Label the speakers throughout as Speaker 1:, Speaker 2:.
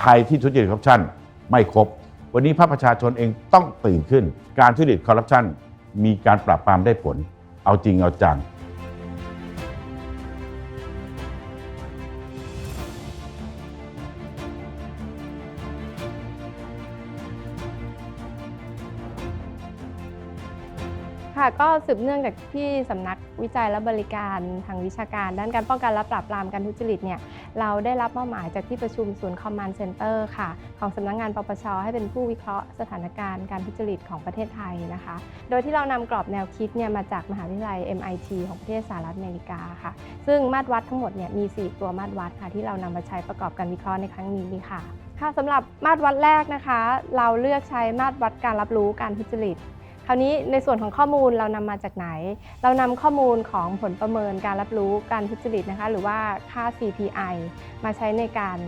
Speaker 1: ใครที่ทุจริตคอร์รัปชันไม่ครบ วันนี้ภาคประชาชนเองต้องตื่นขึ้น การทุจริตคอร์รัปชันมีการปราบปรามได้ผล เอาจริงเอาจัง
Speaker 2: ค่ะก็สืบเนื่องจากที่สำนักวิจัยและบริการทางวิชาการ ด้านการป้องกันและปราบปรามการทุจริตเนี่ยเราได้รับมอบหมายจากที่ประชุมศูนย์คอมมานด์เซ็นเตอร์ค่ะ ของสำนักงานปปชให้เป็นผู้วิเคราะห์สถานการณ์การทุจริตของประเทศไทยนะคะ โดยที่เรานำกรอบแนวคิดเนี่ยมาจากมหาวิทยาลัย MIT ของประเทศสหรัฐอเมริกาค่ะ ซึ่งมาตรวัดทั้งหมดเนี่ยมี 4 ตัวมาตรวัดค่ะที่เรานำมาใช้ประกอบการวิเคราะห์ในครั้งนี้ค่ะค่ะสำหรับมาตรวัดแรกนะคะ เราเลือกใช้มาตรวัดการรับรู้การทุจริต คราวนี้ในส่วนของข้อมูลเรานำมาจากไหน เรานำข้อมูลของผลประเมินการรับรู้การทุจริตนะคะ หรือว่าค่า CPI มาใช้ในการ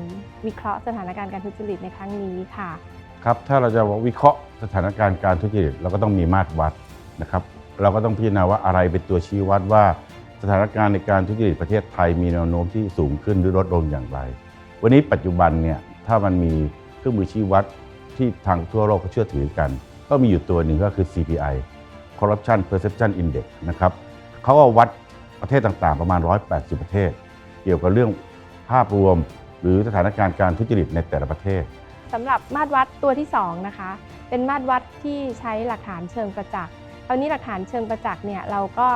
Speaker 2: วิเคราะห์สถานการณ์การทุจริตในครั้งนี้ค่ะ
Speaker 1: ครับ ถ้าเราจะวิเคราะห์สถานการณ์การทุจริตเราก็ต้องมีมาตรวัดนะครับ เราก็ต้องพิจารณาว่าอะไรเป็นตัวชี้วัดว่า สถานการณ์ในการทุจริตประเทศไทยมีแนวโน้มที่สูงขึ้นหรือลดลงอย่างไร วันนี้ปัจจุบันเนี่ยถ้ามันมีเครื่องมือชี้วัดที่ทางทั่วโลกเขาเชื่อถือกัน ก็มีอยู่ตัวหนึ่งก็คือ CPI Corruption Perception Index นะครับเขาก็วัดประเทศต่างๆ ประมาณ 180 ประเทศ เกี่ยวกับเรื่องภาพรวม หรือสถานการณ์การทุจริตในแต่ละประเทศ
Speaker 2: สำหรับมาตรวัดตัวที่ 2 นะคะ เป็นมาตรวัดที่ใช้หลักฐานเชิงประจักษ์คราวนี้หลักฐานเชิงประจักษ์เนี่ยเราก็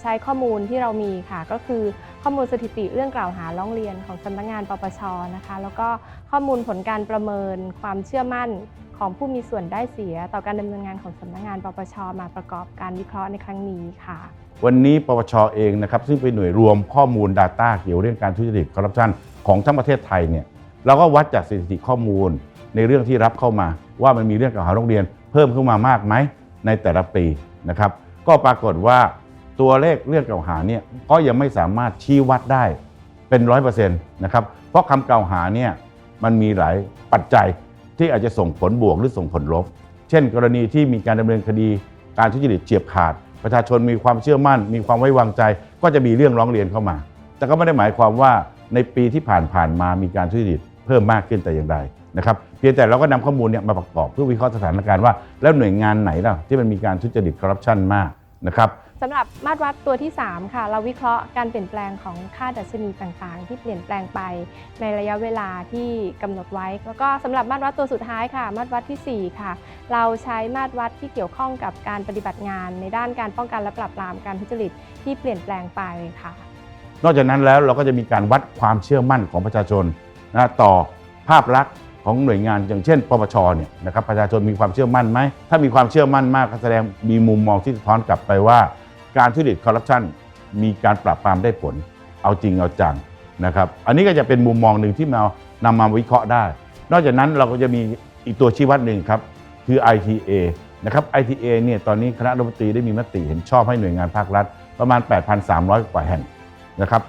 Speaker 2: ใช้ข้อมูลที่เรามีค่ะ ก็คือข้อมูลสถิติเรื่องกล่าวหาร้องเรียนของสำนักงานปปชนะคะ แล้วก็ข้อมูลผลการประเมินความเชื่อมั่นของผู้มีส่วนได้เสีย ต่อการดำเนินงานของสำนักงานปปชมาประกอบการวิเคราะห์ในครั้งนี้ค่ะ
Speaker 1: วันนี้ปปชเองนะครับซึ่งเป็นหน่วยรวมข้อมูล Data เกี่ยวเรื่องการทุจริตคอร์รัปชันของทั้งประเทศไทยเนี่ยเราก็วัดจากสถิติข้อมูลในเรื่องที่รับเข้ามา ว่ามันมีเรื่องกล่าวหาโรงเรียน เพิ่มขึ้นมามากไหมในแต่ละปีนะครับ ก็ปรากฏว่า ตัวเลขเรื่องกล่าวหาเนี่ยก็ยังไม่สามารถชี้วัดได้เป็นร้อยเปอร์เซ็นต์นะครับเพราะคำกล่าวหาเนี่ยมันมีหลายปัจจัยที่อาจจะส่งผลบวกหรือส่งผลลบ เช่น กรณีที่มีการดำเนินคดีการทุจริตเฉียบขาด ประชาชนมีความเชื่อมั่น มีความไว้วางใจ ก็จะมีเรื่องร้องเรียนเข้ามา แต่ก็ไม่ได้หมายความว่าในปีที่ผ่านผ่านๆมามีการทุจริตเพิ่มมากขึ้นแต่อย่างใดนะครับเพียงแต่เราก็นำข้อมูลเนี่ยมาประกอบเพื่อวิเคราะห์สถานการณ์ว่า แล้วหน่วยงานไหนล่ะที่มันมีการทุจริตคอร์รัปชันมาก นะครับ
Speaker 2: สำหรับมาตรวัดตัวที่ 3 ค่ะ เราวิเคราะห์การเปลี่ยนแปลงของค่าดัชนีต่างๆ ที่เปลี่ยนแปลงไปในระยะเวลาที่กำหนดไว้ แล้วก็สำหรับมาตรวัดตัวสุดท้ายค่ะ มาตรวัดทีสี่ 4 ค่ะ เราใช้มาตรวัดที่เกี่ยวข้องกับการปฏิบัติงาน ในด้านการป้องกันและปราบปรามการทุจริตที่เปลี่ยนแปลงไปค่ะ
Speaker 1: นอกจากนั้นแล้วเราก็จะมีการวัดความเชื่อมั่นของประชาชนนะต่อภาพลักษณ์ ของหน่วยงานอย่างเช่น ปปชเนี่ยนะครับประชาชนมีความเชื่อมั่นไหมถ้ามีความเชื่อมั่นมากก็แสดงมีมุมมองที่สะท้อนกลับไปว่า การทุจริตคอร์รัปชันมีการปราบปรามได้ผล เอาจริงเอาจังนะครับอันนี้ก็จะเป็นมุมมองหนึ่งที่เรานำมาวิเคราะห์ได้ นอกจากนั้นเราก็จะมีอีกตัวชี้วัดหนึ่งครับคือ ITA นะครับ ITA เนี่ยตอนนี้คณะรัฐมนตรีได้มีมติเห็นชอบให้หน่วยงานภาครัฐ ประมาณ 8,300 กว่าแห่งนะครับ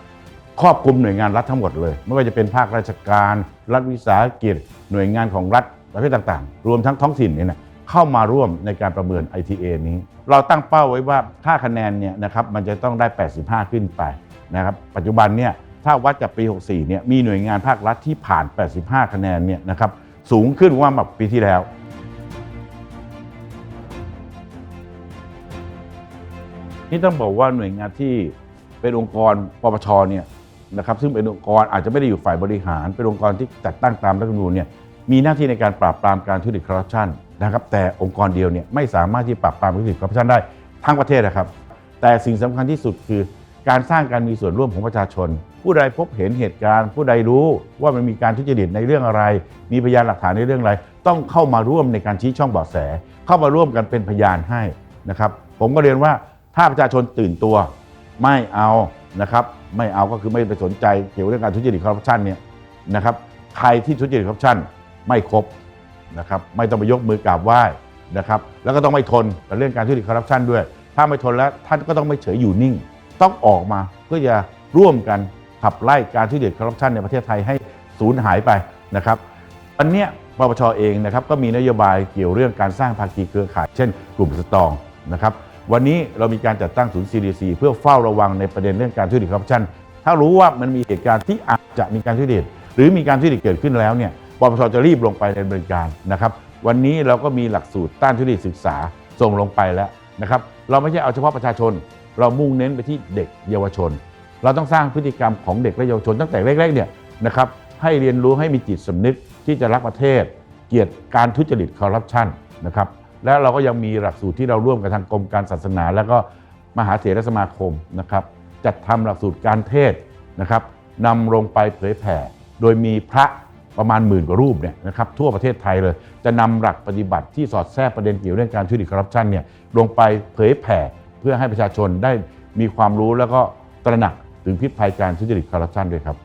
Speaker 1: ครอบคลุมหน่วยงานรัฐทั้งหมดเลย ไม่ว่าจะเป็นภาคราชการ รัฐวิสาหกิจ หน่วยงานของรัฐประเภทต่างๆ รวมทั้งท้องถิ่นเนี่ยนะเข้ามาร่วมในการประเมิน ITA นี้ เราตั้งเป้าไว้ว่าถ้าคะแนนเนี่ยนะครับมันจะต้องได้ 85 ขึ้นไปนะครับปัจจุบันเนี่ยถ้าวัดจากปี 64 เนี่ยมีหน่วยงานภาครัฐที่ผ่าน 85 คะแนนเนี่ยนะครับสูงขึ้นกว่าแบบปีที่แล้วนี่ต้องบอกว่าหน่วยงานที่เป็นองค์กรปปชเนี่ย นะครับซึ่งเป็นองค์กรอาจจะไม่ได้อยู่ฝ่ายบริหาร เป็นองค์กรที่จัดตั้งตามรัฐธรรมนูญเนี่ยมีหน้าที่ในการปราบปรามการทุจริตคอร์รัปชันนะครับแต่องค์กรเดียวเนี่ยไม่สามารถที่ปราบปรามการทุจริตคอร์รัปชันได้ทั้งประเทศนะครับ แต่สิ่งสำคัญที่สุดคือ การสร้างการมีส่วนร่วมของประชาชน ผู้ใดพบเห็นเหตุการณ์ ผู้ใดรู้ว่ามันมีการทุจริตในเรื่องอะไร มีพยานหลักฐานในเรื่องอะไร ต้องเข้ามาร่วมในการชี้ช่องเบาะแส เข้ามาร่วมกันเป็นพยานให้นะครับผมก็เรียนว่าถ้าประชาชนตื่นตัว ไม่เอา นะครับไม่เอาก็คือไม่ไปสนใจเกี่ยวกับเรื่องการทุจริตคอร์รัปชันเนี่ยนะครับใครที่ทุจริตคอร์รัปชันไม่ครบนะครับไม่ต้องไปยกมือกราบไหว้นะครับแล้วก็ต้องไม่ทนกับเรื่องการทุจริตคอร์รัปชันด้วย ถ้าไม่ทนแล้วท่านก็ต้องไม่เฉยอยู่นิ่ง ต้องออกมาเพื่อจะร่วมกันขับไล่การทุจริตคอร์รัปชันในประเทศไทยให้สูญหายไปนะครับวันนี้ปปชเองนะครับก็มีนโยบายเกี่ยวเรื่องการสร้างภาคีเครือข่าย เช่น กลุ่มสตองนะครับ วันนี้เรามีการจัดตั้งศูนย์ CDC เพื่อเฝ้าระวังในประเด็นเรื่องการทุจริตคอร์รัปชันถ้ารู้ว่ามันมีเหตุการณ์ที่อาจจะมีการทุจริตหรือมีการทุจริตเกิดขึ้นแล้วเนี่ยปปชจะรีบลงไปในดำเนินการนะครับ วันนี้เราก็มีหลักสูตรต้านทุจริตศึกษาส่งลงไปแล้วนะครับ เราไม่ใช่เอาเฉพาะประชาชน เรามุ่งเน้นไปที่เด็กเยาวชน เราต้องสร้างพฤติกรรมของเด็กและเยาวชนตั้งแต่เล็กๆเนี่ยนะครับให้เรียนรู้ให้มีจิตสำนึกที่จะรักประเทศ เกลียดการทุจริตคอร์รัปชันนะครับ และเราก็ยังมีหลักสูตรที่เราร่วมกับทางกรมการศาสนา แล้วก็มหาเถรสมาคมนะครับ จัดทำหลักสูตรการเทศนะครับนำลงไปเผยแผ่ โดยมีพระประมาณหมื่นกว่ารูปเนี่ยนะครับทั่วประเทศไทยเลย จะนำหลักปฏิบัติที่สอดแทรกประเด็นเกี่ยวเรื่องการทุจริตคอร์รัปชันเนี่ยลงไปเผยแผ่เพื่อให้ประชาชนได้มีความรู้แล้วก็ตระหนักถึงพิษภัยการทุจริตคอร์รัปชันด้วยครับ